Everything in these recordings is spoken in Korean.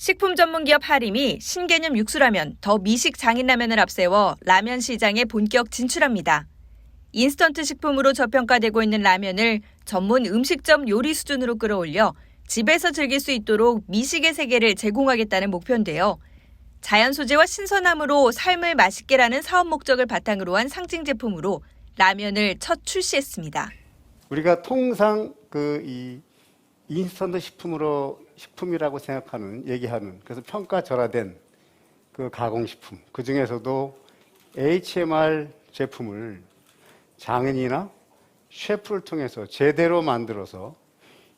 식품 전문 기업 하림이 신개념 육수라면 더 미식 장인라면을 앞세워 라면 시장에 본격 진출합니다. 인스턴트 식품으로 저평가되고 있는 라면을 전문 음식점 요리 수준으로 끌어올려 집에서 즐길 수 있도록 미식의 세계를 제공하겠다는 목표인데요. 자연 소재와 신선함으로 삶을 맛있게라는 사업 목적을 바탕으로 한 상징 제품으로 라면을 첫 출시했습니다. 우리가 통상 그 이 인스턴트 식품으로 식품이라고 생각하는 얘기하는 그래서 평가절하된 그 가공식품 그 중에서도 HMR 제품을 장인이나 셰프를 통해서 제대로 만들어서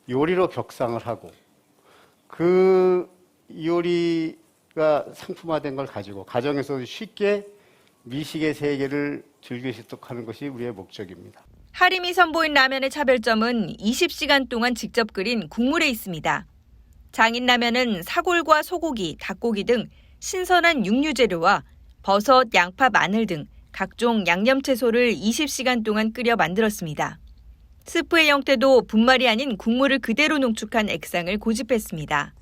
요리로 격상을 하고 그 요리가 상품화된 걸 가지고 가정에서 쉽게 미식의 세계를 즐길 수 있도록 하는 것이 우리의 목적입니다. 하림이 선보인 라면의 차별점은 20시간 동안 직접 끓인 국물에 있습니다. 장인 라면은 사골과 소고기, 닭고기 등 신선한 육류 재료와 버섯, 양파, 마늘 등 각종 양념 채소를 20시간 동안 끓여 만들었습니다. 스프의 형태도 분말이 아닌 국물을 그대로 농축한 액상을 고집했습니다.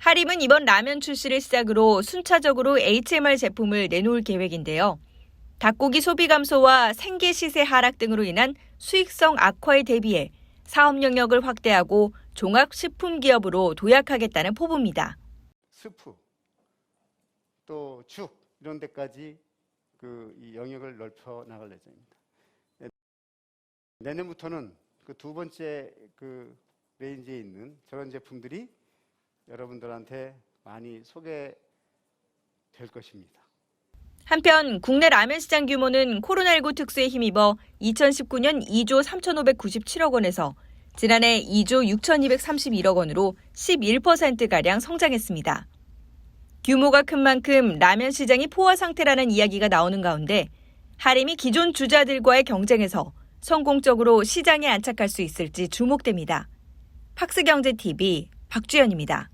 하림은 이번 라면 출시를 시작으로 순차적으로 HMR 제품을 내놓을 계획인데요. 닭고기 소비 감소와 생계 시세 하락 등으로 인한 수익성 악화에 대비해 사업 영역을 확대하고 종합식품 기업으로 도약하겠다는 포부입니다. 스프 또죽 이런 데까지 그이 영역을 넓혀 나갈 예정입니다. 네, 내년부터는 그 두 번째 그 레인지에 있는 저런 제품들이 여러분들한테 많이 소개될 것입니다. 한편 국내 라면 시장 규모는 코로나19 특수에 힘입어 2019년 2조 3,597억 원에서 지난해 2조 6,231억 원으로 11%가량 성장했습니다. 규모가 큰 만큼 라면 시장이 포화 상태라는 이야기가 나오는 가운데 하림이 기존 주자들과의 경쟁에서 성공적으로 시장에 안착할 수 있을지 주목됩니다. 팍스경제TV 박주연입니다.